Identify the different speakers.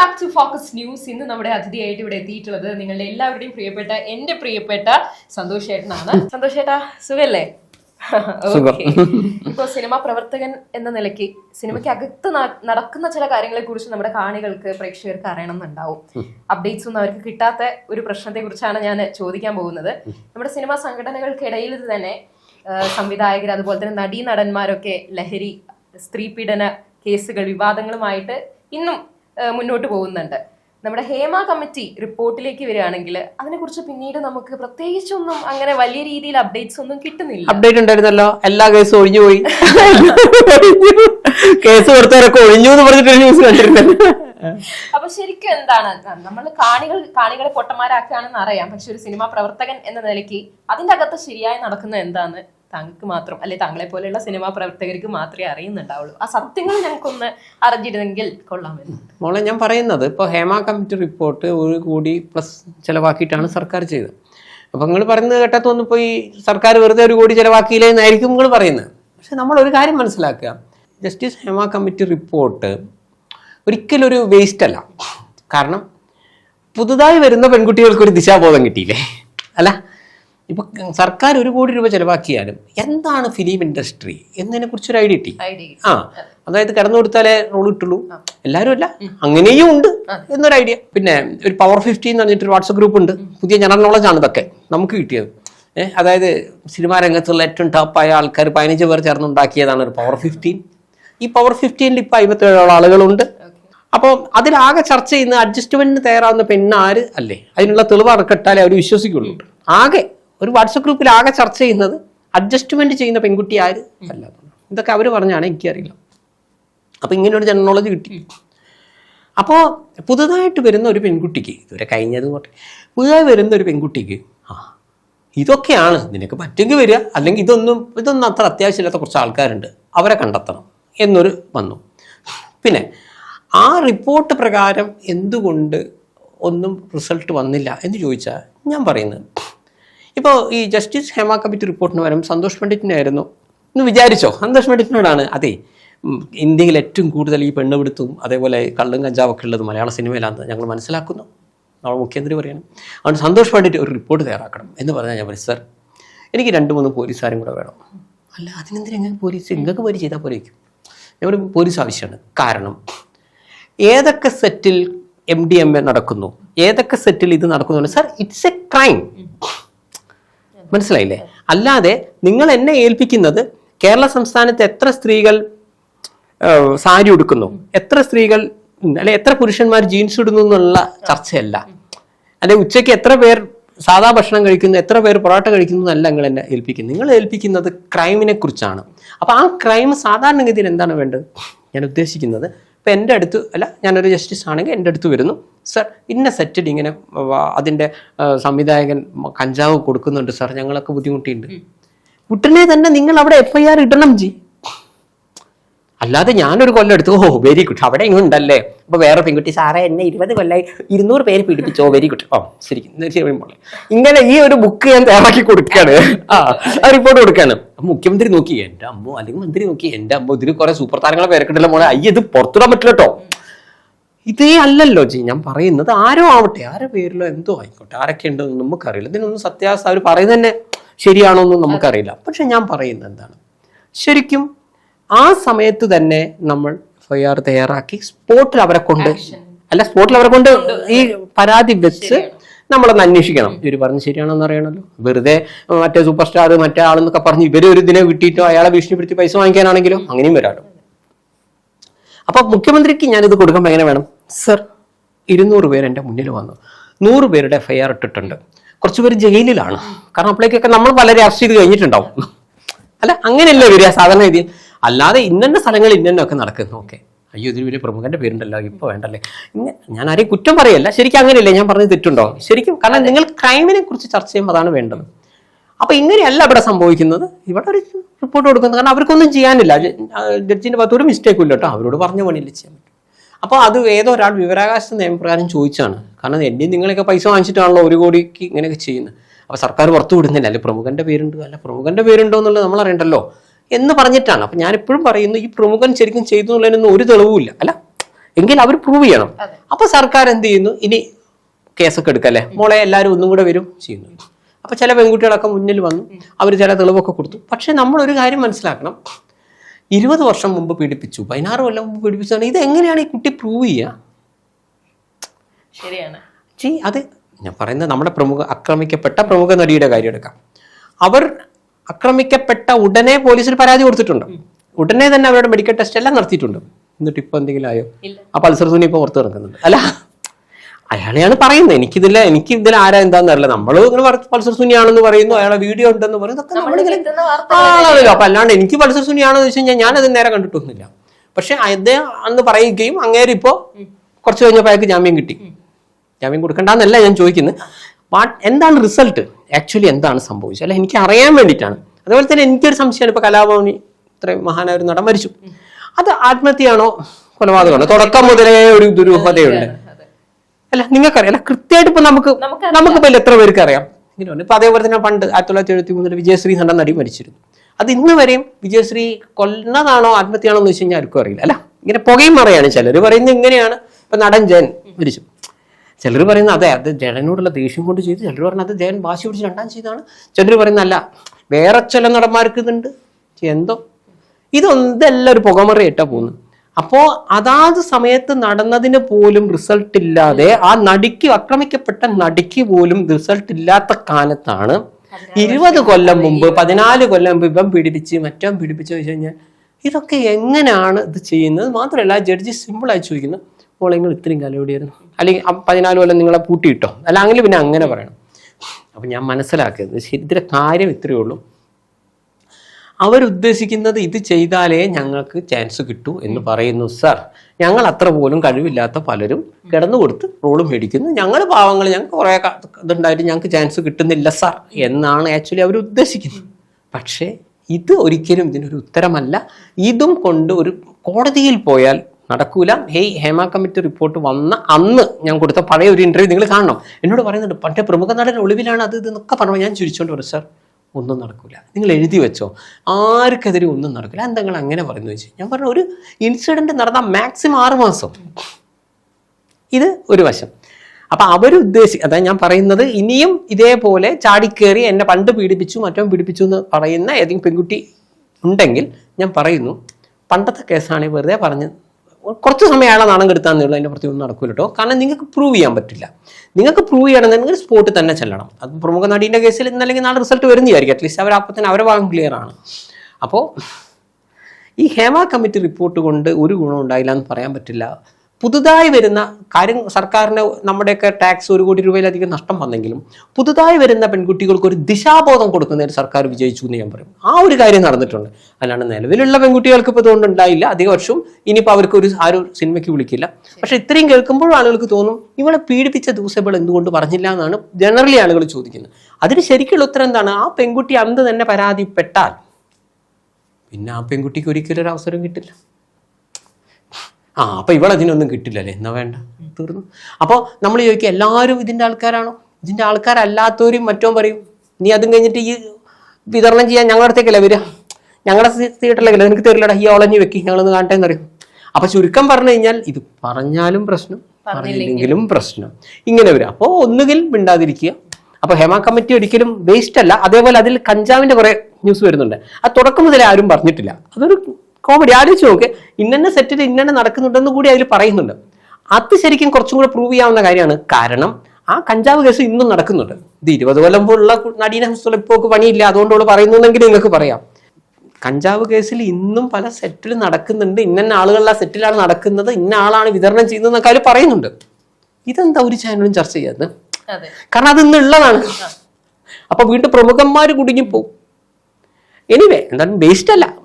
Speaker 1: Back to focus news ഇന്ന് നമ്മുടെ അതിഥിയായിട്ട് ഇവിടെ എത്തിയിട്ടുള്ളത് നിങ്ങളുടെ എല്ലാവരുടെയും പ്രിയപ്പെട്ട എന്റെ പ്രിയപ്പെട്ട സന്തോഷ് ചേട്ടനാണ് സന്തോഷ് ചേട്ടാ സുഖല്ലേ. ഇപ്പൊ സിനിമാ പ്രവർത്തകൻ എന്ന നിലയ്ക്ക് സിനിമയ്ക്ക് അകത്ത് നടക്കുന്ന ചില കാര്യങ്ങളെ കുറിച്ച് നമ്മുടെ കാണികൾക്ക് പ്രേക്ഷകർക്ക് അറിയണം എന്നുണ്ടാവും അപ്ഡേറ്റ്സ് ഒന്നും അവർക്ക് കിട്ടാത്ത ഒരു പ്രശ്നത്തെ കുറിച്ചാണ് ഞാൻ ചോദിക്കാൻ പോകുന്നത്. നമ്മുടെ സിനിമാ സംഘടനകൾക്കിടയിൽ തന്നെ സംവിധായകർ അതുപോലെ തന്നെ നടീ നടന്മാരൊക്കെ ലഹരി സ്ത്രീ പീഡന കേസുകൾ വിവാദങ്ങളുമായിട്ട് ഇന്നും മുന്നോട്ട് പോകുന്നുണ്ട്. നമ്മുടെ ഹേമ കമ്മിറ്റി റിപ്പോർട്ടിലേക്ക് വരികയാണെങ്കിൽ അതിനെക്കുറിച്ച് പിന്നീട് നമുക്ക് പ്രത്യേകിച്ചൊന്നും അങ്ങനെ വലിയ രീതിയിൽ അപ്ഡേറ്റ്സ് ഒന്നും കിട്ടുന്നില്ല.
Speaker 2: അപ്ഡേറ്റ് ഉണ്ടായിരുന്നല്ലോ. എല്ലാ കേസും ഒഴിഞ്ഞു പോയി. കേസ് കൊടുത്തവരൊക്കെ ഒഴിഞ്ഞു എന്ന് പറഞ്ഞിട്ട് ന്യൂസ് കണ്ടിരുന്നത്.
Speaker 1: അപ്പൊ ശരിക്കും എന്താണ്? നമ്മൾ കാണികൾ കാണികളെ പൊട്ടന്മാരാക്കുകയാണെന്ന് അറിയാം. പക്ഷെ ഒരു സിനിമാ പ്രവർത്തകൻ എന്ന നിലയ്ക്ക് അതിന്റെ അകത്ത് ശരിയായി നടക്കുന്നത് എന്താന്ന് താങ്കൾക്ക് മാത്രം അല്ലെ താങ്കളെ പോലെയുള്ള സിനിമാ പ്രവർത്തകർക്ക് മാത്രമേ അറിയുന്നുണ്ടാവുള്ളൂ. ആ സത്യങ്ങൾ ഞങ്ങൾക്കൊന്ന് അറിഞ്ഞിരുന്നെങ്കിൽ കൊള്ളാമെന്ന്
Speaker 2: മോളെ ഞാൻ പറയുന്നത് ഇപ്പോൾ ഹേമ കമ്മിറ്റി റിപ്പോർട്ട് ഒരു കോടി പ്ലസ് ചിലവാക്കിയിട്ടാണ് സർക്കാർ ചെയ്തത്. അപ്പം നിങ്ങൾ പറയുന്നത് കേട്ടത്തൊന്നും ഇപ്പോൾ ഈ സർക്കാർ വെറുതെ ഒരു കോടി ചിലവാക്കിയില്ലേ എന്നായിരിക്കും നിങ്ങൾ പറയുന്നത്. പക്ഷെ നമ്മൾ ഒരു കാര്യം മനസ്സിലാക്കുക. ജസ്റ്റിസ് ഹേമ കമ്മിറ്റി റിപ്പോർട്ട് ഒരിക്കലൊരു ഒരു വേസ്റ്റ് അല്ല കാരണം പുതുതായി വരുന്ന പെൺകുട്ടികൾക്ക് ഒരു ദിശാബോധം കിട്ടിയില്ലേ? അല്ല? ഇപ്പൊ സർക്കാർ ഒരു കോടി രൂപ ചെലവാക്കിയാലും എന്താണ് ഫിലിം ഇൻഡസ്ട്രി എന്നതിനെ കുറിച്ചൊരു ഐഡിയ കിട്ടി ആ അതായത് കടന്നു കൊടുത്താലേ റോൾ കിട്ടുള്ളൂ. എല്ലാവരും അല്ല. അങ്ങനെയും ഉണ്ട് എന്നൊരു ഐഡിയ. പിന്നെ ഒരു പവർ ഫിഫ്റ്റി എന്ന് പറഞ്ഞിട്ട് ഒരു വാട്സപ്പ് ഗ്രൂപ്പ് ഉണ്ട്. പുതിയ ജനറൽ നോളജ് ആണ് ഇതൊക്കെ. നമുക്ക് കിട്ടിയത്. ഏഹ് അതായത് സിനിമാ രംഗത്തുള്ള ഏറ്റവും ടോപ്പായ ആൾക്കാർ പതിനഞ്ച് പേർ ചേർന്നുണ്ടാക്കിയതാണ് ഒരു പവർ ഫിഫ്റ്റീൻ ഈ പവർ ഫിഫ്റ്റീനിൽ ഇപ്പൊ അമ്പത്തേഴോളം ആളുകളുണ്ട്. അപ്പോൾ അതിലാകെ ചർച്ച ചെയ്യുന്ന അഡ്ജസ്റ്റ്മെന്റിന് തയ്യാറാവുന്ന പെണ്ണാര് അല്ലേ? അതിനുള്ള തെളിവ് അറക്കിട്ടാലേ അവർ വിശ്വസിക്കുള്ളൂ. ആകെ ഒരു വാട്സപ്പ് ഗ്രൂപ്പിൽ ആകെ ചർച്ച ചെയ്യുന്നത് അഡ്ജസ്റ്റ്മെന്റ് ചെയ്യുന്ന പെൺകുട്ടി ആര്? അല്ല ഇതൊക്കെ അവർ പറഞ്ഞാണ് എനിക്കറിയില്ല. അപ്പൊ ഇങ്ങനെ ഒരു ജനറോളജി കിട്ടി. അപ്പോൾ പുതുതായിട്ട് വരുന്ന ഒരു പെൺകുട്ടിക്ക് ഇതുവരെ കഴിഞ്ഞത് പോട്ടെ. പുതുതായി വരുന്ന ഒരു പെൺകുട്ടിക്ക് ആ ഇതൊക്കെയാണ് നിനക്ക് പറ്റുമെങ്കിൽ വരിക. അല്ലെങ്കിൽ ഇതൊന്നും ഇതൊന്നും അത്ര അത്യാവശ്യമില്ലാത്ത കുറച്ച് ആൾക്കാരുണ്ട്. അവരെ കണ്ടെത്തണം എന്നൊരു വന്നു. പിന്നെ ആ റിപ്പോർട്ട് പ്രകാരം എന്തുകൊണ്ട് ഒന്നും റിസൾട്ട് വന്നില്ല എന്ന് ചോദിച്ചാൽ ഞാൻ പറയുന്നത് ഇപ്പോൾ ഈ ജസ്റ്റിസ് ഹേമ കമ്മിറ്റി റിപ്പോർട്ടിന് വരും സന്തോഷ് പണ്ഡിറ്റിനായിരുന്നു എന്ന് വിചാരിച്ചോ? സന്തോഷ് പണ്ഡിറ്റിനോടാണ്. അതെ ഇന്ത്യയിൽ ഏറ്റവും കൂടുതൽ ഈ പെണ്ണുപിടുത്തവും അതേപോലെ കള്ളും കഞ്ചാവൊക്കെ ഉള്ളത് മലയാള സിനിമയിലാണെന്ന് ഞങ്ങൾ മനസ്സിലാക്കുന്നു. നമ്മൾ മുഖ്യമന്ത്രി പറയണം. അതുകൊണ്ട് സന്തോഷ് പണ്ഡിറ്റ് ഒരു റിപ്പോർട്ട് തയ്യാറാക്കണം എന്ന് പറഞ്ഞാൽ ഞാൻ പറയും സർ എനിക്ക് രണ്ട് മൂന്ന് പോലീസുകാരും കൂടെ വേണം. അല്ല അതിനെന്തിനാ ഞാൻ പോലീസ് നിങ്ങൾക്ക് പോലീസ് ചെയ്താൽ പോലെ ഞാൻ ഒരു പോലീസ് ആവശ്യമാണ്. കാരണം ഏതൊക്കെ സെറ്റിൽ എം ഡി എം എ നടക്കുന്നു? ഏതൊക്കെ സെറ്റിൽ ഇത് നടക്കുന്നു സാർ ഇറ്റ്സ് എ ക്രൈം. മനസ്സിലായില്ലേ? അല്ലാതെ നിങ്ങൾ എന്നെ ഏൽപ്പിക്കുന്നത് കേരള സംസ്ഥാനത്ത് എത്ര സ്ത്രീകൾ സാരി ഉടുക്കുന്നു? എത്ര സ്ത്രീകൾ അല്ലെ എത്ര പുരുഷന്മാർ ജീൻസ് ഇടുന്നു എന്നുള്ള ചർച്ചയല്ല. അല്ലെ ഉച്ചയ്ക്ക് എത്ര പേർ സാധാ ഭക്ഷണം കഴിക്കുന്നു എത്ര പേർ പൊറോട്ട കഴിക്കുന്നു എന്നല്ല നിങ്ങൾ എന്നെ ഏൽപ്പിക്കുന്നത്. നിങ്ങൾ ഏൽപ്പിക്കുന്നത് ക്രൈമിനെ കുറിച്ചാണ് അപ്പൊ ആ ക്രൈം സാധാരണഗതിയിൽ എന്താണ് വേണ്ടത്? ഞാൻ ഉദ്ദേശിക്കുന്നത് ഇപ്പൊ എന്റെ അടുത്ത് അല്ല ഞാനൊരു ജസ്റ്റിസ് ആണെങ്കിൽ എന്റെ അടുത്ത് വരുന്നു. സർ ഇന്ന സെറ്റിൽ ഇങ്ങനെ അതിന്റെ അതിന്റെ സംവിധായകൻ കഞ്ചാവ് കൊടുക്കുന്നുണ്ട്. സാർ ഞങ്ങളൊക്കെ ബുദ്ധിമുട്ടിയിട്ടുണ്ട്. ഉടനെ തന്നെ നിങ്ങൾ അവിടെ എഫ് ഐ ആർ ഇടണം ജി. അല്ലാതെ ഞാനൊരു കൊല്ലം എടുത്തു. ഓ വെരി ഗുഡ് അവിടെ ഇങ്ങനെ ഉണ്ടല്ലേ? അപ്പൊ വേറെ പെൺകുട്ടി സാറേ എന്നെ ഇരുപത് കൊല്ലായി ഇരുന്നൂറ് പേര് പീഡിപ്പിച്ചോ? വെരി ഗുഡ് ഓ ശരി ഇങ്ങനെ ഈ ഒരു ബുക്ക് ഞാൻ തയ്യാറാക്കി കൊടുക്കാണ്. ആ റിപ്പോർട്ട് കൊടുക്കാണ്. മുഖ്യമന്ത്രി നോക്കി എന്റെ അമ്മോ അല്ലെങ്കിൽ മന്ത്രി നോക്കി എന്റെ അമ്മോ ഇതിന് കുറെ സൂപ്പർ താരങ്ങളെ പേരക്കിട്ടല്ലോ മോളെ. അയ്യ ഇത് പറ്റില്ല കേട്ടോ ഇതേ അല്ലല്ലോ ജി ഞാൻ പറയുന്നത്. ആരോ ആവട്ടെ ആരെ പേരിലോ എന്തോ ആയിക്കോട്ടെ. ആരൊക്കെ ഉണ്ടെന്ന് നമുക്കറിയില്ല. ഇതിനൊന്നും സത്യാവസ്ഥ അവർ പറയുന്നത് തന്നെ ശരിയാണോ എന്നും നമുക്കറിയില്ല. പക്ഷെ ഞാൻ പറയുന്നത് എന്താണ്? ശരിക്കും ആ സമയത്ത് തന്നെ നമ്മൾ എഫ് ഐ തയ്യാറാക്കി സ്പോട്ടിൽ അവരെ കൊണ്ട് അല്ല സ്പോട്ടിൽ അവരെ കൊണ്ട് ഈ പരാതി വെച്ച് നമ്മളൊന്ന് അന്വേഷിക്കണം. ഇവർ പറഞ്ഞ് ശരിയാണോന്ന് അറിയണല്ലോ. വെറുതെ മറ്റേ സൂപ്പർ സ്റ്റാർ മറ്റേ ആളെന്നൊക്കെ പറഞ്ഞ് ഇവരെ ഒരു ഇതിനെ വിട്ടിട്ടോ അയാളെ ഭീഷണിപ്പെടുത്തി പൈസ വാങ്ങിക്കാനാണെങ്കിലോ അങ്ങനെയും വരാട്ടോ അപ്പൊ മുഖ്യമന്ത്രിക്ക് ഞാനിത് കൊടുക്കുമ്പോൾ എങ്ങനെ വേണം? സർ ഇരുന്നൂറ് പേര് എന്റെ മുന്നിൽ വന്നു. നൂറ് പേരുടെ എഫ് ഐ ആർ ഇട്ടിട്ടുണ്ട്. കുറച്ച് പേര് ജയിലിലാണ്. കാരണം അപ്പോഴേക്കൊക്കെ നമ്മൾ പലരെ അറസ്റ്റ് ചെയ്ത് കഴിഞ്ഞിട്ടുണ്ടാവും. അല്ല അങ്ങനെയല്ലേ വരിക സാധാരണ രീതിയിൽ അല്ലാതെ ഇന്ന സ്ഥലങ്ങളിൽ ഇന്നൊക്കെ നടക്കുന്നു. ഓക്കെ. അയ്യോ ഇതിന് വലിയ പ്രമുഖന്റെ പേരുണ്ടല്ലോ. ഇപ്പൊ വേണ്ടല്ലേ? ഞാൻ ആരെയും കുറ്റം പറയല്ല. ശരിക്കും അങ്ങനെയല്ലേ? ഞാൻ പറഞ്ഞത് തെറ്റുണ്ടോ? ശരിക്കും കാരണം നിങ്ങൾ ക്രൈമിനെ കുറിച്ച് ചർച്ച ചെയ്യുമ്പോൾ അതാണ് വേണ്ടത്. അപ്പൊ ഇങ്ങനെയല്ല ഇവിടെ സംഭവിക്കുന്നത്. ഇവിടെ ഒരു റിപ്പോർട്ട് കൊടുക്കുന്നത് കാരണം അവർക്കൊന്നും ചെയ്യാനില്ല. ജഡ്ജിന്റെ ഭാഗത്ത് ഒരു മിസ്റ്റേക്കും ഇല്ല കേട്ടോ. അവരോട് പറഞ്ഞ പണിയില്ല ചെയ്യാൻ പറ്റും. അപ്പോൾ അത് ഏതോ ഒരാൾ വിവരാകാശ നിയമപ്രകാരം ചോദിച്ചാണ്. കാരണം എന്റെ നിങ്ങളൊക്കെ പൈസ വാങ്ങിച്ചിട്ടാണല്ലോ ഒരു കോടിക്ക് ഇങ്ങനെയൊക്കെ ചെയ്യുന്നത്. അപ്പോൾ സർക്കാർ പുറത്തു വിടുന്നില്ല. അല്ലെ പ്രമുഖന്റെ പേരുണ്ട്. അല്ല പ്രമുഖന്റെ പേരുണ്ടോ എന്നുള്ളത് നമ്മൾ അറിയണ്ടല്ലോ. എന്ന് പറഞ്ഞിട്ടാണ്. അപ്പം ഞാൻ എപ്പോഴും പറയുന്നു ഈ പ്രമുഖൻ ശരിക്കും ചെയ്തു എന്നുള്ളതിനൊന്നും ഒരു തെളിവുമില്ല. അല്ല എങ്കിൽ അവർ പ്രൂവ് ചെയ്യണം.
Speaker 1: അപ്പോൾ
Speaker 2: അപ്പൊ സർക്കാർ എന്ത് ചെയ്യുന്നു? ഇനി കേസൊക്കെ എടുക്കല്ലേ മോളെ എല്ലാവരും ഒന്നും കൂടെ വരും. ചെയ്യുന്നു. അപ്പൊ ചില പെൺകുട്ടികളൊക്കെ മുന്നിൽ വന്നു. അവർ ചില തെളിവൊക്കെ കൊടുത്തു. പക്ഷെ നമ്മൾ ഒരു കാര്യം മനസ്സിലാക്കണം. ഇരുപത് വർഷം മുമ്പ് പീഡിപ്പിച്ചു. പതിനാറ് കൊല്ലം മുമ്പ് പീഡിപ്പിച്ചു ഇത് എങ്ങനെയാണ് ഈ കുട്ടി പ്രൂവ് ചെയ്യുക?
Speaker 1: ശരിയാണ്.
Speaker 2: ചീ അത് ഞാൻ പറയുന്നത് നമ്മുടെ പ്രമുഖ ആക്രമിക്കപ്പെട്ട പ്രമുഖ നടിയുടെ കാര്യം എടുക്കാം. അവർ ആക്രമിക്കപ്പെട്ട ഉടനെ പോലീസിൽ പരാതി കൊടുത്തിട്ടുണ്ട്. ഉടനെ തന്നെ അവരുടെ മെഡിക്കൽ ടെസ്റ്റ് എല്ലാം നടത്തിയിട്ടുണ്ട് എന്നിട്ട് ഇപ്പൊ എന്തെങ്കിലും ആയോ ആ പൾസർ സുനി ഇപ്പൊ പുറത്ത് ഇറങ്ങുന്നുണ്ട്. അല്ല അയാളെയാണ് പറയുന്നത്. എനിക്കിതില്ല എനിക്ക് ഇതിൽ ആരാ എന്താന്ന് അറിയില്ല. നമ്മൾ ഇങ്ങനെ പൾസർ സുനിയാണെന്ന് പറയുന്നു അയാളെ വീഡിയോ ഉണ്ടെന്ന് പറയുന്നു ഇതൊക്കെ നമ്മളിങ്ങനെ അപ്പൊ അല്ലാണ്ട് എനിക്ക് പൾസർ സുനിയാണെന്ന് വെച്ച് കഴിഞ്ഞാൽ ഞാനത് നേരെ കണ്ടിട്ടൊന്നുമില്ല. പക്ഷെ അദ്ദേഹം അന്ന് പറയുകയും അങ്ങേര് ഇപ്പോ കുറച്ച് കഴിഞ്ഞപ്പോൾ അയാൾക്ക് ജാമ്യം കിട്ടി. ജാമ്യം കൊടുക്കണ്ടെന്നല്ല ഞാൻ ചോദിക്കുന്നത് എന്താണ് റിസൾട്ട്? ആക്ച്വലി എന്താണ് സംഭവിച്ചത്? അല്ല എനിക്ക് അറിയാൻ വേണ്ടിയിട്ടാണ്. അതുപോലെ തന്നെ എനിക്കൊരു സംശയമാണ്. ഇപ്പൊ കലാഭവനി ഇത്രയും മഹാനായ ഒരു നടൻ മരിച്ചു. അത് ആത്മഹത്യയാണോ? കൊലപാതകമാണോ? തുടക്കം മുതലേ ഒരു ദുരൂഹതയുണ്ട്. അല്ല നിങ്ങൾക്കറിയാം. അല്ല കൃത്യമായിട്ട് ഇപ്പൊ നമുക്ക് നമുക്ക് ഇപ്പൊ എത്ര പേർക്ക് അറിയാം? ഇങ്ങനെ ഇപ്പൊ അതേപോലെ തന്നെ പണ്ട് ആയിരത്തി തൊള്ളായിരത്തി എഴുപത്തി മൂന്നിൽ വിജയശ്രീ നടൻ നടി മരിച്ചിരുന്നു. അത് ഇന്ന് വരെയും വിജയശ്രീ കൊല്ലതാണോ ആത്മഹത്യയാണോ എന്ന് വെച്ച് കഴിഞ്ഞാൽ ആർക്കും അറിയില്ല. അല്ല ഇങ്ങനെ പുകയും പറയാണ് ചിലർ പറയുന്നത് ഇങ്ങനെയാണ്. ഇപ്പൊ നടൻ ജയൻ മരിച്ചു. ചിലർ പറയുന്നത് അതെ അത് ജയനോടുള്ള ദേഷ്യം കൊണ്ട് ചെയ്തു. ചിലർ പറയുന്നത് അത് ജയൻ വാശി പിടിച്ച് രണ്ടാം ചെയ്താണ് ചിലർ പറയുന്നത് അല്ല വേറെ ചില നടന്മാർക്ക് ഇതുണ്ട് എന്തോ. ഇതൊന്നെല്ലാം ഒരു പുകമറയായിട്ടാ പോകുന്നത് അപ്പോ അതാത് സമയത്ത് നടന്നതിന് പോലും റിസൾട്ട് ഇല്ലാതെ ആ നടിക്ക് ആക്രമിക്കപ്പെട്ട നടിക്ക് പോലും റിസൾട്ട് ഇല്ലാത്ത കാലത്താണ് ഇരുപത് കൊല്ലം മുമ്പ് പതിനാല് കൊല്ലം മുമ്പ് ഇവൻ പീഡിപ്പിച്ച് മറ്റവൻ പീഡിപ്പിച്ചു ചോദിച്ചു കഴിഞ്ഞാൽ ഇതൊക്കെ എങ്ങനെയാണ് ഇത് ചെയ്യുന്നത്? മാത്രമല്ല ജഡ്ജി സിമ്പിളായി ചോദിക്കുന്നു മോളെ നിങ്ങൾ ഇത്രയും കാലം എവിടെയായിരുന്നു? അല്ലെങ്കിൽ പതിനാല് കൊല്ലം നിങ്ങളെ പൂട്ടിയിട്ടോ? അല്ല അങ്ങനെ പിന്നെ അങ്ങനെ പറയണം. അപ്പം ഞാൻ മനസ്സിലാക്കിയത് ഇതിന്റെ കാര്യം ഇത്രയേ ഉള്ളൂ. അവരുദ്ദേശിക്കുന്നത് ഇത് ചെയ്താലേ ഞങ്ങൾക്ക് ചാൻസ് കിട്ടൂ എന്ന് പറയുന്നു സർ ഞങ്ങൾ അത്ര പോലും കഴിവില്ലാത്ത പലരും കിടന്നു കൊടുത്ത് റോൾ മേടിക്കുന്നു. ഞങ്ങൾ പാവങ്ങൾ ഞങ്ങൾക്ക് കുറേ ഇതുണ്ടായിട്ട് ഞങ്ങൾക്ക് ചാൻസ് കിട്ടുന്നില്ല സർ എന്നാണ് ആക്ച്വലി അവർ ഉദ്ദേശിക്കുന്നത്. പക്ഷേ ഇത് ഒരിക്കലും ഇതിനൊരു ഉത്തരമല്ല. ഇതും കൊണ്ട് ഒരു കോടതിയിൽ പോയാൽ നടക്കൂല. ഹേയ് ഹേമ കമ്മിറ്റി റിപ്പോർട്ട് വന്ന അന്ന് ഞാൻ കൊടുത്ത പഴയ ഒരു ഇന്റർവ്യൂ നിങ്ങൾ കാണണം. എന്നോട് പറയുന്നുണ്ട് പണ്ടേ പ്രമുഖ നടൻ ഒളിവിലാണ് അത് ഇതെന്നൊക്കെ പറഞ്ഞു ഞാൻ ചിരിച്ചോണ്ട് വരും. സാർ ഒന്നും നടക്കില്ല നിങ്ങൾ എഴുതി വെച്ചോ. ആർക്കെതിരെ ഒന്നും നടക്കില്ല എന്താ നിങ്ങൾ അങ്ങനെ പറയുന്നു വെച്ചു ഞാൻ പറഞ്ഞു ഒരു ഇൻസിഡന്റ് നടന്ന മാക്സിമം ആറ് മാസം. ഇത് ഒരു വശം. അപ്പൊ അവരുദ്ദേശി അതായത് ഞാൻ പറയുന്നത് ഇനിയും ഇതേപോലെ ചാടിക്കേറി എന്നെ പണ്ട് പീഡിപ്പിച്ചു മറ്റോ പീഡിപ്പിച്ചു എന്ന് പറയുന്ന ഏതെങ്കിലും പെൺകുട്ടി ഉണ്ടെങ്കിൽ ഞാൻ പറയുന്നു പണ്ടത്തെ കേസാണെങ്കിൽ വെറുതെ പറഞ്ഞ് കുറച്ച് സമയം അയാളെ നാണം കെടുത്താന്നേ ഉള്ളൂ അതിന്റെ പ്രത്യേകം ഒന്നും നടക്കൂല കേട്ടോ കാരണം നിങ്ങൾക്ക് പ്രൂവ് ചെയ്യാൻ പറ്റില്ല. നിങ്ങൾക്ക് പ്രൂവ് ചെയ്യണമെന്നുണ്ടെങ്കിൽ സ്പോട്ടിൽ തന്നെ ചെല്ലണം. അത് പ്രമുഖ നടീന്റെ കേസിൽ ഇന്നല്ലെങ്കിൽ നാളെ റിസൾട്ട് വരുന്നതായിരിക്കും. അറ്റ്ലീസ്റ്റ് അവർ അപ്പം തന്നെ അവരെ ഭാഗം ക്ലിയർ ആണ്. അപ്പോൾ ഈ ഹേമ കമ്മിറ്റി റിപ്പോർട്ട് കൊണ്ട് ഒരു ഗുണം ഉണ്ടായില്ല എന്ന് പറയാൻ പറ്റില്ല. പുതുതായി വരുന്ന കാര്യം സർക്കാരിന് നമ്മുടെയൊക്കെ ടാക്സ് ഒരു കോടി രൂപയിലധികം നഷ്ടം വന്നെങ്കിലും പുതുതായി വരുന്ന പെൺകുട്ടികൾക്ക് ഒരു ദിശാബോധം കൊടുക്കുന്നതിൽ സർക്കാർ വിജയിച്ചു എന്ന് ഞാൻ പറയും. ആ ഒരു കാര്യം നടന്നിട്ടുണ്ട്. അല്ലാണ്ട് നിലവിലുള്ള പെൺകുട്ടികൾക്ക് ഇപ്പോൾ ഇതുകൊണ്ട് ഉണ്ടായില്ല. അധിക വർഷവും ഇനിയിപ്പോൾ അവർക്ക് ഒരു ആരും സിനിമയ്ക്ക് വിളിക്കില്ല. പക്ഷെ ഇത്രയും കേൾക്കുമ്പോൾ ആളുകൾക്ക് തോന്നും ഇവളെ പീഡിപ്പിച്ച ദിവസം ഇവൾ എന്തുകൊണ്ട് പറഞ്ഞില്ല എന്നാണ് ജനറലി ആളുകൾ ചോദിക്കുന്നത്. അതിന് ശരിക്കുള്ള ഉത്തരം എന്താണ്? ആ പെൺകുട്ടി അന്ന് തന്നെ പരാതിപ്പെട്ടാൽ പിന്നെ ആ പെൺകുട്ടിക്ക് ഒരിക്കലും ഒരു അവസരം കിട്ടില്ല. ആ അപ്പൊ ഇവളതിനൊന്നും കിട്ടില്ലല്ലേ? എന്നാ വേണ്ട? തീർന്നു. അപ്പോൾ നമ്മൾ ചോദിക്കുക എല്ലാവരും ഇതിന്റെ ആൾക്കാരാണോ? ഇതിന്റെ ആൾക്കാരല്ലാത്തവരും മറ്റോ പറയും നീ അതും കഴിഞ്ഞിട്ട് ഈ വിതരണം ചെയ്യാൻ ഞങ്ങളുടെ അടുത്തേക്കല്ലേ വരിക? ഞങ്ങളുടെ തിയേറ്ററിലേക്കല്ലേ നിനക്ക് തരില്ലടാ ഈ ഓളഞ്ഞ് വെക്കി ഞങ്ങളൊന്ന് കാണട്ടെ എന്ന് പറയും. അപ്പൊ ചുരുക്കം പറഞ്ഞു കഴിഞ്ഞാൽ ഇത് പറഞ്ഞാലും പ്രശ്നം പറഞ്ഞില്ലെങ്കിലും. പ്രശ്നം. ഇങ്ങനെ വരും അപ്പോൾ ഒന്നുകിൽ മിണ്ടാതിരിക്കുക. അപ്പോൾ ഹേമ കമ്മിറ്റി ഒരിക്കലും വേസ്റ്റ് അല്ല. അതേപോലെ അതിൽ കഞ്ചാവിന്റെ കുറേ ന്യൂസ് വരുന്നുണ്ട്. അത് തുടക്കം മുതലേ ആരും പറഞ്ഞിട്ടില്ല. അതൊരു കോമഡി ആലോചിച്ച് നോക്ക്. ഇന്നെ സെറ്റിൽ ഇന്നെ നടക്കുന്നുണ്ടെന്ന് കൂടി അതിൽ പറയുന്നുണ്ട്. അത് ശരിക്കും കുറച്ചും കൂടെ പ്രൂവ് ചെയ്യാവുന്ന കാര്യമാണ്. കാരണം ആ കഞ്ചാവ് കേസ് ഇന്നും നടക്കുന്നുണ്ട്. ഇത് ഇരുപത് കൊല്ലം പോലുള്ള നടീന ഹംസോൾ ഇപ്പോൾ പണിയില്ല. അതുകൊണ്ട് അവൾ പറയുന്നുണ്ടെങ്കിൽ നിങ്ങൾക്ക് പറയാം. കഞ്ചാവ് കേസിൽ ഇന്നും പല സെറ്റിൽ നടക്കുന്നുണ്ട്. ഇന്ന ആളുകളിലാ സെറ്റിലാണ് നടക്കുന്നത്. ഇന്ന ആളാണ് വിതരണം ചെയ്യുന്നതെന്നൊക്കെ അവർ പറയുന്നുണ്ട്. ഇതെന്താ ഒരു ചാനലും ചർച്ച ചെയ്യാത്തത്?
Speaker 1: അതെ.
Speaker 2: കാരണം അത് ഇന്നുള്ളതാണ് അപ്പൊ വീണ്ടും പ്രമുഖന്മാർ കുടുങ്ങിപ്പോവും. എനിവേ എന്തായാലും വേസ്റ്റ് അല്ല.